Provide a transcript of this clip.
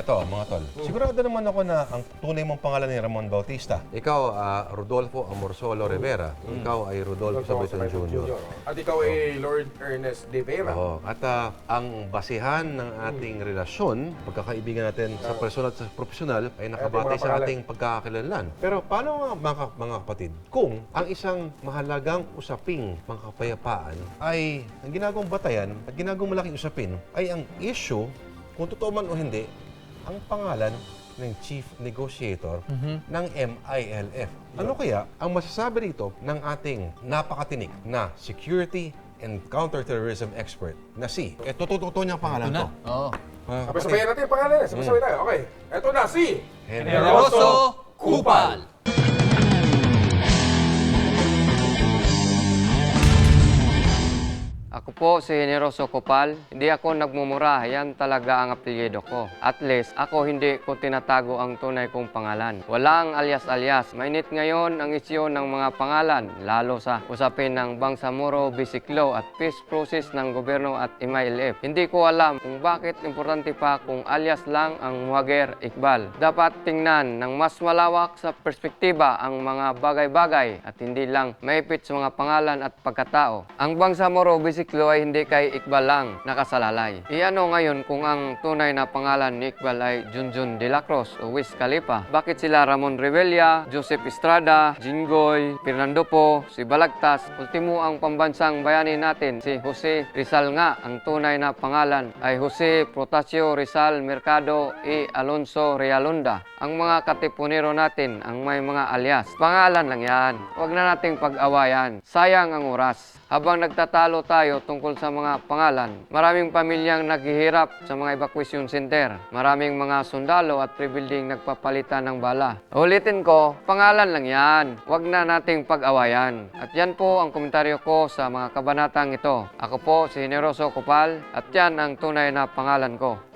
Eto, mga tol. Sigurado naman ako na ang tunay mong pangalan ni Ramon Bautista. Ikaw, ah, Rodolfo Amorsolo Rivera. Ikaw ay Rodolfo Sabiton Jr. At ikaw ay Lord Ernest De Vera. Oo. At ah, ang basihan ng ating relasyon, pagkakaibigan natin sa personal at sa profesional, ay nakabatay mga sa pangalan. ating pagkakakilanlan. Pero paano mga, mga, mga kapatid, kung ang isang mahalagang usaping mga kapayapaan ay ang ginagawang batayan at ginagawang malaking usapin ay ang issue, kung totoo man o hindi, ang pangalan ng Chief Negotiator ng MILF. Ano kaya ang masasabi dito ng ating napakatinik na security and counterterrorism expert na si, eh, totoo niyang pangalan to. Oo. Sabay sabayan natin yung pangalan. Sabay sabay tayo. Okay. Ito na si Generoso Kupal. Ako po si Generoso Kopal. Hindi ako nagmumura. Yan talaga ang apelyido ko. At least, ako hindi ko tinatago ang tunay kong pangalan. Walang alias-alias. Mainit ngayon ang isyo ng mga pangalan, lalo sa usapin ng Bangsamoro, Bisiklo at peace process ng gobyerno at MILF. Hindi ko alam kung bakit importante pa kung alias lang ang Muhager Iqbal. Dapat tingnan ng mas malawak sa perspektiba ang mga bagay-bagay at hindi lang maipit sa mga pangalan at pagkatao. Ang Bangsamoro Bisiklo ay hindi kay Iqbal lang nakasalalay. Iano ngayon kung ang tunay na pangalan ni Iqbal ay Junjun de la Cruz o Wiz Khalifa? Bakit sila Ramon Revilla, Joseph Estrada, Jinggoy, Fernando Po, si Balagtas, ultimo ang pambansang bayani natin, si Jose Rizal nga. Ang tunay na pangalan ay Jose Protasio Rizal Mercado e Alonso Realonda. Ang mga katipunero natin ang may mga alias. Pangalan lang yan. Huwag na nating pag-awayan. Sayang ang oras. Habang nagtatalo tayo tungkol sa mga pangalan, maraming pamilyang naghihirap sa mga evacuation center. Maraming mga sundalo at pre-building nagpapalitan ng bala. Ulitin ko, pangalan lang yan. Huwag na nating pag-awayan. At yan po ang komentaryo ko sa mga kabanatang ito. Ako po si Generoso Kupal at yan ang tunay na pangalan ko.